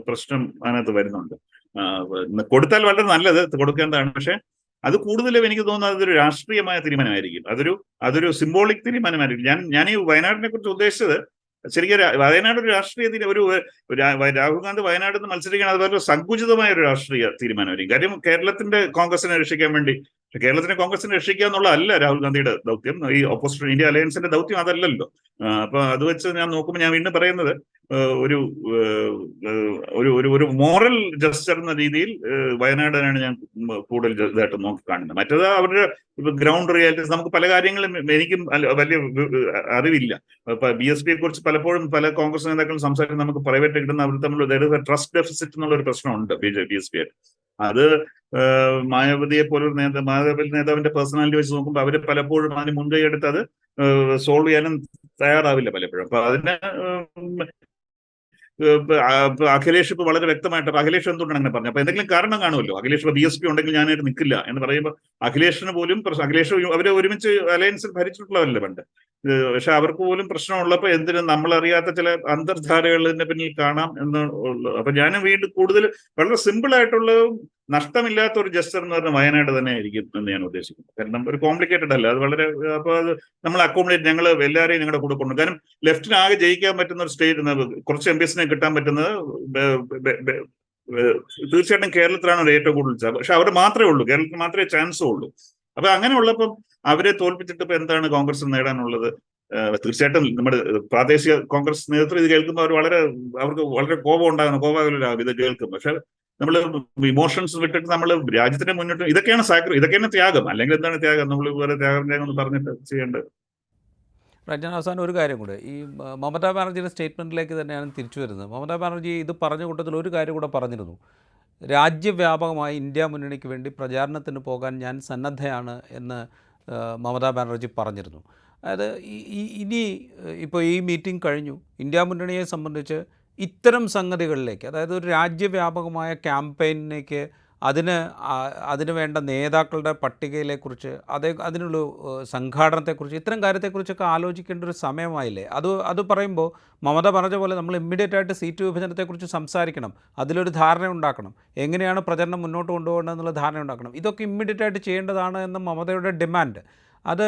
പ്രശ്നം അതിനകത്ത് വരുന്നുണ്ട്. കൊടുത്താൽ വളരെ നല്ലത് കൊടുക്കേണ്ടതാണ്. പക്ഷെ അത് കൂടുതലും എനിക്ക് തോന്നുന്നത് അതൊരു രാഷ്ട്രീയമായ തീരുമാനമായിരിക്കും. അതൊരു അതൊരു സിംബോളിക് തീരുമാനമായിരിക്കും. ഞാൻ ഞാൻ ഈ വയനാടിനെ കുറിച്ച് ഉദ്ദേശിച്ചത് ശരിക്കും വയനാട് ഒരു രാഷ്ട്രീയ ഒരു രാഹുൽ ഗാന്ധി വയനാട് നിന്ന് മത്സരിക്കണം അത് വളരെ സങ്കുചിതമായ ഒരു രാഷ്ട്രീയ തീരുമാനമായിരിക്കും. കാര്യം കേരളത്തിന്റെ കോൺഗ്രസിനെ രക്ഷിക്കാൻ വേണ്ടി കേരളത്തിനെ കോൺഗ്രസിനെ രക്ഷിക്കുക എന്നുള്ളതല്ല രാഹുൽ ഗാന്ധിയുടെ ദൗത്യം. ഈ ഓപ്പോസിറ്റ് ഇന്ത്യ അലയൻസിന്റെ ദൗത്യം അതല്ലല്ലോ. അപ്പൊ അത് വെച്ച് ഞാൻ നോക്കുമ്പോൾ ഞാൻ വീണ്ടും പറയുന്നത് ഒരു ഒരു ഒരു ഒരു മോറൽ ജസ്റ്റർ എന്ന രീതിയിൽ വയനാടിനാണ് ഞാൻ കൂടുതൽ ഇതായിട്ട് നോക്കി കാണുന്നത്. മറ്റേത് അവരുടെ ഗ്രൗണ്ട് റിയാലിറ്റീസ് നമുക്ക് പല കാര്യങ്ങളും എനിക്കും വലിയ അറിവില്ല. ബി എസ് പിയെ കുറിച്ച് പലപ്പോഴും പല കോൺഗ്രസ് നേതാക്കളും സംസാരിക്കുന്ന നമുക്ക് പ്രൈവറ്റ് കിട്ടുന്ന അവർ തമ്മിൽ ട്രസ്റ്റ് ഡെഫിസിറ്റ് എന്നുള്ള ഒരു പ്രശ്നമുണ്ട് B J B S P അത് ഏഹ്, മായാവതിയെ പോലൊരു നേതാ മായാവതി നേതാവിന്റെ പേഴ്സണാലിറ്റി വെച്ച് നോക്കുമ്പോൾ അവർ പലപ്പോഴും അതിന് മുൻകൈ എടുത്ത് അത് സോൾവ് ചെയ്യാനും തയ്യാറാവില്ല പലപ്പോഴും. അപ്പൊ അതിന് അഖിലേഷ് ഇപ്പൊ വളരെ വ്യക്തമായിട്ട് അപ്പൊ അഖിലേഷ് എന്തുകൊണ്ടാണ് അങ്ങനെ പറഞ്ഞത് അപ്പൊ എന്തെങ്കിലും കാരണം കാണുമല്ലോ? അഖിലേഷ് ഇപ്പൊ ബി എസ് പി ഉണ്ടെങ്കിൽ ഞാനായിട്ട് നിൽക്കില്ല എന്ന് പറയുമ്പോൾ അഖിലേഷിന് പോലും അഖിലേഷ് അവരെ ഒരുമിച്ച് അലയൻസിൽ ഭരിച്ചിട്ടുള്ളതല്ലേ പണ്ട്? പക്ഷെ അവർക്ക് പോലും പ്രശ്നമുള്ളപ്പോ എന്തിനും നമ്മളറിയാത്ത ചില അന്തർധാരകളിന്റെ പിന്നിൽ കാണാം എന്ന് ഉള്ളു അപ്പൊ ഞാൻ വീണ്ടും കൂടുതൽ വളരെ സിമ്പിൾ ആയിട്ടുള്ള നഷ്ടമില്ലാത്ത ഒരു ജസ്റ്റർ എന്ന് പറഞ്ഞാൽ വയനാട് തന്നെ ആയിരിക്കും എന്ന് ഞാൻ ഉദ്ദേശിക്കുന്നു. കാരണം ഒരു കോംപ്ലിക്കേറ്റഡ് അല്ല. അത് വളരെ അപ്പൊ അത് നമ്മൾ അക്കോമഡേറ്റ് ഞങ്ങൾ എല്ലാവരെയും നിങ്ങളുടെ കൂടെ കൊണ്ടു കാരണം ലെഫ്റ്റിന് ആകെ ജയിക്കാൻ പറ്റുന്ന ഒരു സ്റ്റേറ്റ് കുറച്ച് എം പിസിനെ കിട്ടാൻ പറ്റുന്നത് തീർച്ചയായിട്ടും കേരളത്തിലാണ് ഏറ്റവും കൂടുതൽ പക്ഷെ അവർ മാത്രമേ ഉള്ളൂ. കേരളത്തിൽ മാത്രമേ ചാൻസ് ഉള്ളൂ. അപ്പൊ അങ്ങനെയുള്ളപ്പം അവരെ തോൽപ്പിച്ചിട്ട് ഇപ്പൊ എന്താണ് കോൺഗ്രസ് നേടാനുള്ളത്? തീർച്ചയായിട്ടും നമ്മുടെ പ്രാദേശിക കോൺഗ്രസ് നേതൃത്വം ഇത് കേൾക്കുമ്പോൾ അവർ വളരെ അവർക്ക് വളരെ കോപം ഉണ്ടാകുന്നു കോപാകുലരാകും ഇത് കേൾക്കും പക്ഷെ നമ്മൾ ഇമോഷൻസ് വിട്ടിട്ട് നമ്മൾ രാജ്യത്തിന്റെ മുന്നോട്ട് ഇതൊക്കെയാണ് സാക്രി ഇതൊക്കെയാണ് ത്യാഗം. അല്ലെങ്കിൽ എന്താണ് ത്യാഗം? നമ്മൾ വേറെ ത്യാഗം ത്യാഗം എന്ന് പറഞ്ഞിട്ട് ചെയ്യേണ്ടത് രഞ്ജന അവസാനം ഒരു കാര്യം കൂടെ. ഈ മമതാ ബാനർജിയുടെ സ്റ്റേറ്റ്മെന്റിലേക്ക് തന്നെയാണ് തിരിച്ചു വരുന്നത്. മമതാ ബാനർജി ഇത് പറഞ്ഞ കൂട്ടത്തിൽ ഒരു കാര്യം കൂടെ പറഞ്ഞിരുന്നു. രാജ്യവ്യാപകമായി ഇന്ത്യ മുന്നണിക്ക് വേണ്ടി പ്രചാരണത്തിന് പോകാൻ ഞാൻ സന്നദ്ധയാണ് എന്ന് മമതാ ബാനർജി പറഞ്ഞിരുന്നു. അതായത് ഇനി ഇപ്പോൾ ഈ മീറ്റിംഗ് കഴിഞ്ഞു. ഇന്ത്യ മുന്നണിയെ സംബന്ധിച്ച് ഇത്തരം സംഗതികളിലേക്ക് അതായത് ഒരു രാജ്യവ്യാപകമായ ക്യാമ്പയിനിലേക്ക് അതിന് അതിന് വേണ്ട നേതാക്കളുടെ പട്ടികയിലെക്കുറിച്ച് അതേ അതിനുള്ള സംഘാടനത്തെക്കുറിച്ച് ഇത്തരം കാര്യത്തെക്കുറിച്ചൊക്കെ ആലോചിക്കേണ്ട ഒരു സമയമായില്ലേ? അത് അത് പറയുമ്പോൾ മമത പറഞ്ഞ പോലെ നമ്മൾ ഇമ്മീഡിയറ്റ് ആയിട്ട് സീറ്റ് വിഭജനത്തെക്കുറിച്ച് സംസാരിക്കണം അതിലൊരു ധാരണ ഉണ്ടാക്കണം എങ്ങനെയാണ് പ്രചരണം മുന്നോട്ട് കൊണ്ടുപോകേണ്ടതെന്നുള്ള ധാരണ ഉണ്ടാക്കണം ഇതൊക്കെ ഇമ്മീഡിയറ്റ് ആയിട്ട് ചെയ്യേണ്ടതാണ് എന്ന മമതയുടെ ഡിമാൻഡ്. അത്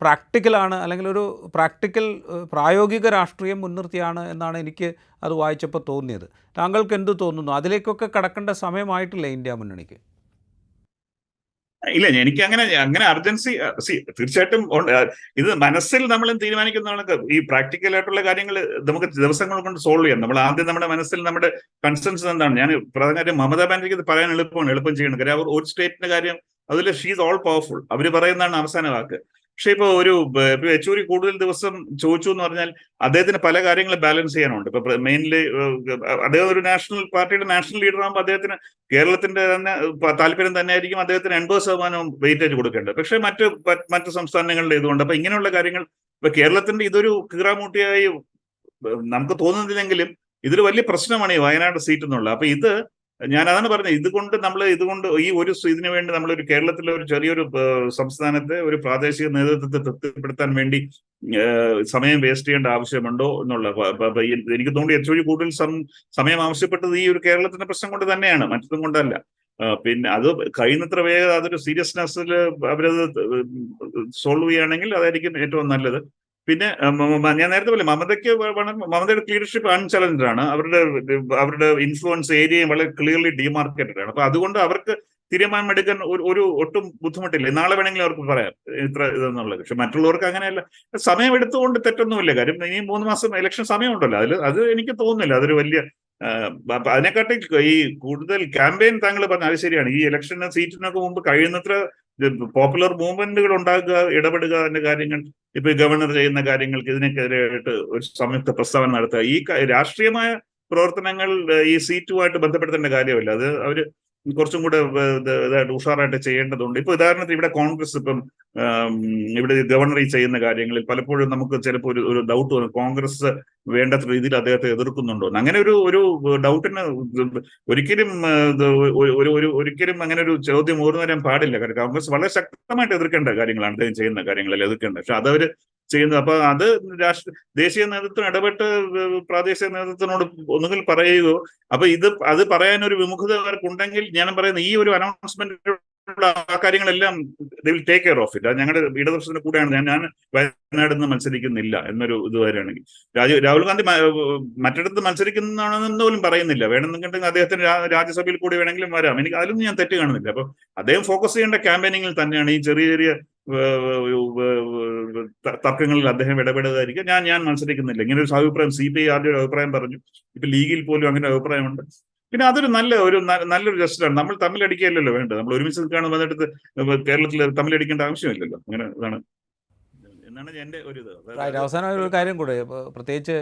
പ്രാക്ടിക്കലാണ് അല്ലെങ്കിൽ ഒരു പ്രാക്ടിക്കൽ പ്രായോഗിക രാഷ്ട്രീയം മുൻനിർത്തിയാണ് എന്നാണ് എനിക്ക് അത് വായിച്ചപ്പോൾ തോന്നിയത്. താങ്കൾക്ക് എന്ത് തോന്നുന്നു? അതിലേക്കൊക്കെ കടക്കേണ്ട സമയമായിട്ടില്ല ഇന്ത്യ മുന്നണിക്ക്? ഇല്ല എനിക്ക് അങ്ങനെ അങ്ങനെ അർജൻസി തീർച്ചയായിട്ടും ഇത് മനസ്സിൽ നമ്മൾ തീരുമാനിക്കുന്നതാണ്? ഈ പ്രാക്ടിക്കൽ ആയിട്ടുള്ള കാര്യങ്ങൾ നമുക്ക് ദിവസങ്ങൾ കൊണ്ട് സോൾവ് ചെയ്യാം. നമ്മൾ ആദ്യം നമ്മുടെ മനസ്സിൽ നമ്മുടെ കൺസേൺസ് എന്താണ്? ഞാൻ പ്രധാന കാര്യം മമതാ ബാനർജിക്ക് ഇത് പറയാൻ എളുപ്പമാണ് എളുപ്പം ചെയ്യണം. കാര്യം അവർ ഒരു സ്റ്റേറ്റിന്റെ കാര്യം അതിൽ ഷീസ് ഓൾ പവർഫുൾ അവർ പറയുന്നതാണ് അവസാന വാക്ക്. പക്ഷെ ഇപ്പൊ ഒരു യെച്ചൂരി കൂടുതൽ ദിവസം ചോദിച്ചു എന്ന് പറഞ്ഞാൽ അദ്ദേഹത്തിന് പല കാര്യങ്ങളും ബാലൻസ് ചെയ്യാനുണ്ട്. ഇപ്പൊ മെയിൻലി അദ്ദേഹം ഒരു നാഷണൽ പാർട്ടിയുടെ നാഷണൽ ലീഡർ ആകുമ്പോൾ അദ്ദേഹത്തിന് കേരളത്തിന്റെ തന്നെ താല്പര്യം തന്നെ ആയിരിക്കും അദ്ദേഹത്തിന് എൺപത് ശതമാനവും വെയിറ്റേജ് കൊടുക്കേണ്ടത്. പക്ഷെ മറ്റ് മറ്റു സംസ്ഥാനങ്ങളുടെ ഇതുകൊണ്ട്. അപ്പൊ ഇങ്ങനെയുള്ള കാര്യങ്ങൾ ഇപ്പൊ കേരളത്തിന്റെ ഇതൊരു കീറാമൂട്ടിയായി നമുക്ക് തോന്നുന്നില്ലെങ്കിലും ഇതിൽ വലിയ പ്രശ്നമാണ് ഈ വയനാട് സീറ്റ് എന്നുള്ളത് അപ്പൊ ഇത് ഞാൻ അതാണ് പറഞ്ഞത് ഇതുകൊണ്ട് നമ്മൾ ഇതുകൊണ്ട് ഈ ഒരു ഇതിനു വേണ്ടി നമ്മൾ ഒരു കേരളത്തിലെ ഒരു ചെറിയൊരു സംസ്ഥാനത്തെ ഒരു പ്രാദേശിക നേതൃത്വത്തെ തൃപ്തിപ്പെടുത്താൻ വേണ്ടി സമയം വേസ്റ്റ് ചെയ്യേണ്ട ആവശ്യമുണ്ടോ എന്നുള്ള എനിക്ക് തോന്നി എച്ച് ഏറ്റവും കൂടുതൽ സമയം ആവശ്യപ്പെട്ടത് ഈ ഒരു കേരളത്തിന്റെ പ്രശ്നം കൊണ്ട് തന്നെയാണ് മറ്റൊന്നും കൊണ്ടല്ല. പിന്നെ അത് കഴിയുന്നത്ര വേഗം അതൊരു സീരിയസ്നെസ്സിൽ അവരത് സോൾവ് ചെയ്യുകയാണെങ്കിൽ അതായിരിക്കും ഏറ്റവും നല്ലത്. പിന്നെ ഞാൻ നേരത്തെ പോലെ മമതയ്ക്ക് മമതയുടെ ലീഡർഷിപ്പ് അൺചലഞ്ചഡ് ആണ്. അവരുടെ അവരുടെ ഇൻഫ്ലുവൻസ് ഏരിയയും വളരെ ക്ലിയർലി ഡിമാർക്കേറ്റഡ് ആണ്. അപ്പൊ അതുകൊണ്ട് അവർക്ക് തീരുമാനമെടുക്കാൻ ഒരു ഒരു ഒട്ടും ബുദ്ധിമുട്ടില്ല. നാളെ വേണമെങ്കിലും അവർക്ക് പറയാം. ഇത്ര ഇതെന്നുള്ളത്. പക്ഷെ മറ്റുള്ളവർക്ക് അങ്ങനെയല്ല. സമയം എടുത്തുകൊണ്ട് തെറ്റൊന്നുമില്ല. കാര്യം ഇനി മൂന്ന് മാസം ഇലക്ഷൻ സമയമുണ്ടല്ലോ. അതിൽ അത് എനിക്ക് തോന്നുന്നില്ല. അതൊരു വലിയ അതിനെക്കാട്ടി ഈ കൂടുതൽ ക്യാമ്പയിൻ താങ്കൾ പറഞ്ഞ അത് ശരിയാണ്. ഈ ഇലക്ഷന് സീറ്റിനൊക്കെ മുമ്പ് കഴിയുന്നത്ര പോപ്പുലർ മൂവ്മെന്റുകൾ ഉണ്ടാകുക ഇടപെടുക എന്ന കാര്യങ്ങൾ ഇപ്പൊ ഗവർണർ ചെയ്യുന്ന കാര്യങ്ങൾക്ക് ഇതിനെതിരായിട്ട് ഒരു സംയുക്ത പ്രസ്താവന നടത്തുക. ഈ രാഷ്ട്രീയമായ പ്രവർത്തനങ്ങൾ ഈ സീറ്റുമായിട്ട് ബന്ധപ്പെടുത്തേണ്ട കാര്യമില്ല. അത് അവർ കുറച്ചും കൂടെ ഇതായിട്ട് ഉഷാറായിട്ട് ചെയ്യേണ്ടതുണ്ട്. ഇപ്പൊ ഉദാഹരണത്തിന് ഇവിടെ കോൺഗ്രസ് ഇപ്പം ഇവിടെ ഗവർണർ ഈ ചെയ്യുന്ന കാര്യങ്ങളിൽ പലപ്പോഴും നമുക്ക് ചിലപ്പോൾ ഒരു ഒരു ഡൗട്ട് വരും കോൺഗ്രസ് വേണ്ടത്ര രീതിയിൽ അദ്ദേഹത്തെ എതിർക്കുന്നുണ്ടോ. അങ്ങനെ ഒരു ഒരു ഡൗട്ടിന് ഒരിക്കലും ഒരു- ഒരു ഒരു ഒരിക്കലും അങ്ങനെ ഒരു ചോദ്യം ഊർന്നു വരാൻ പാടില്ല. കാരണം കോൺഗ്രസ് വളരെ ശക്തമായിട്ട് എതിർക്കേണ്ട കാര്യങ്ങളാണ് അദ്ദേഹം ചെയ്യുന്ന കാര്യങ്ങളിൽ എതിർക്കേണ്ടത്. പക്ഷെ അതവര് ചെയ്യുന്നത്. അപ്പൊ അത് രാഷ്ട്ര ദേശീയ നേതൃത്വം ഇടപെട്ട് പ്രാദേശിക നേതൃത്വത്തിനോട് ഒന്നുകിൽ പറയുകയോ അപ്പൊ ഇത് അത് പറയാൻ ഒരു വിമുഖത അവർക്കുണ്ടെങ്കിൽ ഞാൻ പറയുന്നത് ഈ ഒരു അനൗൺസ്മെന്റ് ആ കാര്യങ്ങളെല്ലാം will take care of it അത് ഞങ്ങളുടെ ഇടതുപക്ഷത്തിന്റെ കൂടെയാണ്. ഞാൻ ഞാൻ വയനാട് നിന്ന് മത്സരിക്കുന്നില്ല എന്നൊരു ഇത് വരികയാണെങ്കിൽ രാജു രാഹുൽ ഗാന്ധി മറ്റിടത്ത് മത്സരിക്കുന്നതാണെന്ന് പോലും പറയുന്നില്ല. വേണമെന്നുണ്ടെങ്കിൽ അദ്ദേഹത്തിന് രാജ്യസഭയിൽ കൂടി വേണമെങ്കിലും വരാം. എനിക്ക് അതിലൊന്നും ഞാൻ തെറ്റ് കാണുന്നില്ല. അപ്പൊ അദ്ദേഹം ഫോക്കസ് ചെയ്യേണ്ട ക്യാമ്പയിനിങ്ങിൽ തന്നെയാണ്. ഈ ചെറിയ ചെറിയ തർക്കങ്ങളിൽ അദ്ദേഹം ഇടപെടുകയായിരിക്കും ഞാൻ ഞാൻ മത്സരിക്കുന്നില്ല. ഇങ്ങനെ ഒരു അഭിപ്രായം സി പി ഐ ഒരു അഭിപ്രായം പറഞ്ഞു. ഇപ്പൊ ലീഗിൽ പോലും അങ്ങനെ അഭിപ്രായമുണ്ട്. പിന്നെ അതൊരു നല്ല ഒരു നല്ലൊരു ജസ്റ്റാണ് നമ്മൾ തമ്മിലടിക്കുകയല്ലല്ലോ വേണ്ടത്. നമ്മൾ ഒരുമിച്ച് നിൽക്കുകയാണ് വന്നിട്ട് കേരളത്തിൽ തമ്മിലടിക്കേണ്ട ആവശ്യമില്ലല്ലോ. അങ്ങനെ ഇതാണ്. എന്നാണ് എന്റെ ഒരു ഇത്. അവസാനം ഒരു കാര്യം കൂടെ ഇപ്പൊ പ്രത്യേകിച്ച്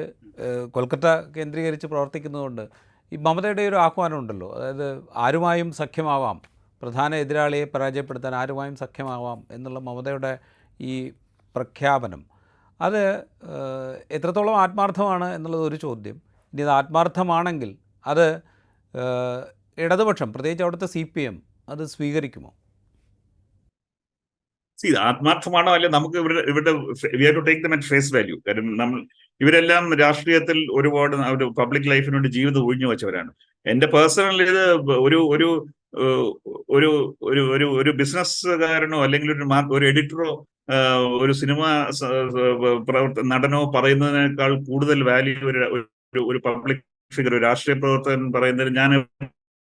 കൊൽക്കത്ത കേന്ദ്രീകരിച്ച് പ്രവർത്തിക്കുന്നതുകൊണ്ട് ഈ മമതയുടെ ഒരു ആഹ്വാനം ഉണ്ടല്ലോ. അതായത് ആരുമായും സഖ്യമാവാം. പ്രധാന എതിരാളിയെ പരാജയപ്പെടുത്താൻ ആരുമായും സഖ്യമാവാം എന്നുള്ള മമതയുടെ ഈ പ്രഖ്യാപനം. അത് എത്രത്തോളം ആത്മാർത്ഥമാണ് എന്നുള്ളത് ഒരു ചോദ്യം. ഇനി അത് ആത്മാർത്ഥമാണെങ്കിൽ അത് ഇടതുപക്ഷം പ്രത്യേകിച്ച് അവിടുത്തെ സി പി എം അത് സ്വീകരിക്കുമോ? സി ആത്മാർത്ഥമാണോ അല്ലെ? നമുക്ക് ഇവരുടെ ഇവരുടെ we to take them face value കാര്യം നമ്മൾ ഇവരെല്ലാം രാഷ്ട്രീയത്തിൽ ഒരുപാട് ഒരു പബ്ലിക് ലൈഫിന് വേണ്ടി ജീവിതം ഒഴിഞ്ഞു വെച്ചവരാണ്. എന്റെ പേഴ്സണൽ ഇത് ഒരു ഒരു ഒരു ഒരു ഒരു ഒരു ബിസിനസ്സുകാരനോ അല്ലെങ്കിൽ ഒരു ഒരു എഡിറ്ററോ ഒരു സിനിമ നടനോ പറയുന്നതിനേക്കാൾ കൂടുതൽ വാല്യൂ ഒരു- ഒരു പബ്ലിക് ഫിഗർ രാഷ്ട്രീയ പ്രവർത്തകൻ പറയുന്നത് ഞാൻ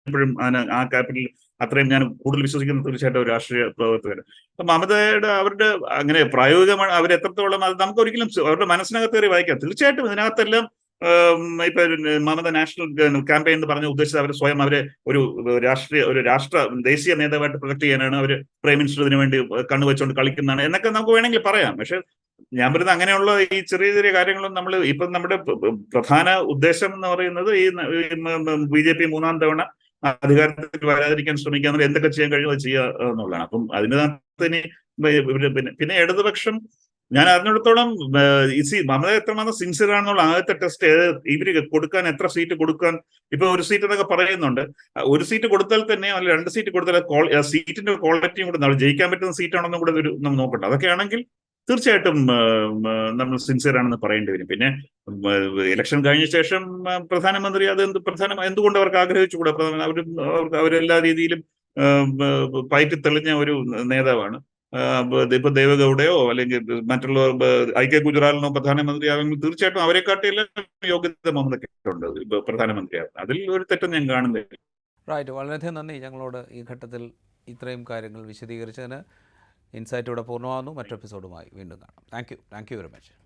എപ്പോഴും അതിന് ആ ക്യാപിറ്റൽ അത്രയും ഞാൻ കൂടുതൽ വിശ്വസിക്കുന്ന തീർച്ചയായിട്ടും രാഷ്ട്രീയ പ്രവർത്തകർ അപ്പൊ മമതയുടെ അവരുടെ അങ്ങനെ പ്രായോഗികമാണ് അവർ എത്രത്തോളം അത് നമുക്ക് ഒരിക്കലും അവരുടെ മനസ്സിനകത്ത് കയറി വായിക്കാം. തീർച്ചയായിട്ടും ഇതിനകത്തെല്ലാം ഇപ്പൊ മമത നാഷണൽ ക്യാമ്പയിൻ എന്ന് പറഞ്ഞ ഉദ്ദേശിച്ചത് അവർ സ്വയം അവരെ ഒരു രാഷ്ട്രീയ ഒരു രാഷ്ട്ര ദേശീയ നേതാവായിട്ട് പ്രൊജക്ട് ചെയ്യാനാണ് അവർ പ്രൈം മിനിസ്റ്റർ ഇതിനു വേണ്ടി കണ്ണുവെച്ചുകൊണ്ട് കളിക്കുന്നതാണ്. എന്നൊക്കെ നമുക്ക് വേണമെങ്കിൽ പറയാം. പക്ഷെ ഞാൻ പറയുന്നത് അങ്ങനെയുള്ള ഈ ചെറിയ ചെറിയ കാര്യങ്ങളും നമ്മൾ ഇപ്പൊ നമ്മുടെ പ്രധാന ഉദ്ദേശം എന്ന് പറയുന്നത് ഈ ബി ജെ പി മൂന്നാം തവണ അധികാരത്തിൽ വരാതിരിക്കാൻ ശ്രമിക്കുക എന്തൊക്കെ ചെയ്യാൻ കഴിയുമോ ചെയ്യുക എന്നുള്ളതാണ്. അപ്പം അതിനകത്ത് ഇനി പിന്നെ പിന്നെ ഇടതുപക്ഷം ഞാൻ അറിഞ്ഞിടത്തോളം ഈ സി മമത എത്രമാത്രം സിൻസിയർ ആണെന്നുള്ള ആദ്യത്തെ ടെസ്റ്റ് ഇവർ കൊടുക്കാൻ എത്ര സീറ്റ് കൊടുക്കാൻ ഇപ്പൊ ഒരു സീറ്റ് എന്നൊക്കെ പറയുന്നുണ്ട്. ഒരു സീറ്റ് കൊടുത്താൽ തന്നെ അല്ല രണ്ട് സീറ്റ് കൊടുത്താൽ സീറ്റിന്റെ ക്വാളിറ്റിയും കൂടെ നമ്മൾ ജയിക്കാൻ പറ്റുന്ന സീറ്റാണെന്നും കൂടെ ഒരു നമ്മൾ നോക്കണ്ട. അതൊക്കെയാണെങ്കിൽ തീർച്ചയായിട്ടും നമ്മൾ സിൻസിയർ ആണെന്ന് പറയേണ്ടി വരും. പിന്നെ ഇലക്ഷൻ കഴിഞ്ഞ ശേഷം പ്രധാനമന്ത്രി അത് എന്ത് പ്രധാന എന്തുകൊണ്ട് അവർക്ക് ആഗ്രഹിച്ചുകൂടാ? അവർ അവർക്ക് അവരെല്ലാ രീതിയിലും പയറ്റി തെളിഞ്ഞ ഒരു നേതാവാണ്. ഇപ്പൊ ദേവഗൗഡയോ അല്ലെങ്കിൽ മറ്റുള്ള ഐ കെ ഗുജറാലിനോ പ്രധാനമന്ത്രിയാകുമ്പോൾ തീർച്ചയായിട്ടും അവരെക്കാട്ടിയെല്ലാം യോഗ്യത മുഹമ്മദ് ഉണ്ട് പ്രധാനമന്ത്രിയാകും അതിൽ ഒരു തെറ്റും ഞാൻ കാണുന്നില്ല. റൈറ്റ് വളരെയധികം നന്ദി ഞങ്ങളോട് ഈ ഘട്ടത്തിൽ ഇത്രയും കാര്യങ്ങൾ വിശദീകരിച്ചതിന്. ഇൻസൈറ്റ് ഇവിടെ പൂർണമാകുന്നു. മറ്റു എപ്പിസോഡുമായി വീണ്ടും കാണാം. Thank you. Thank you very much.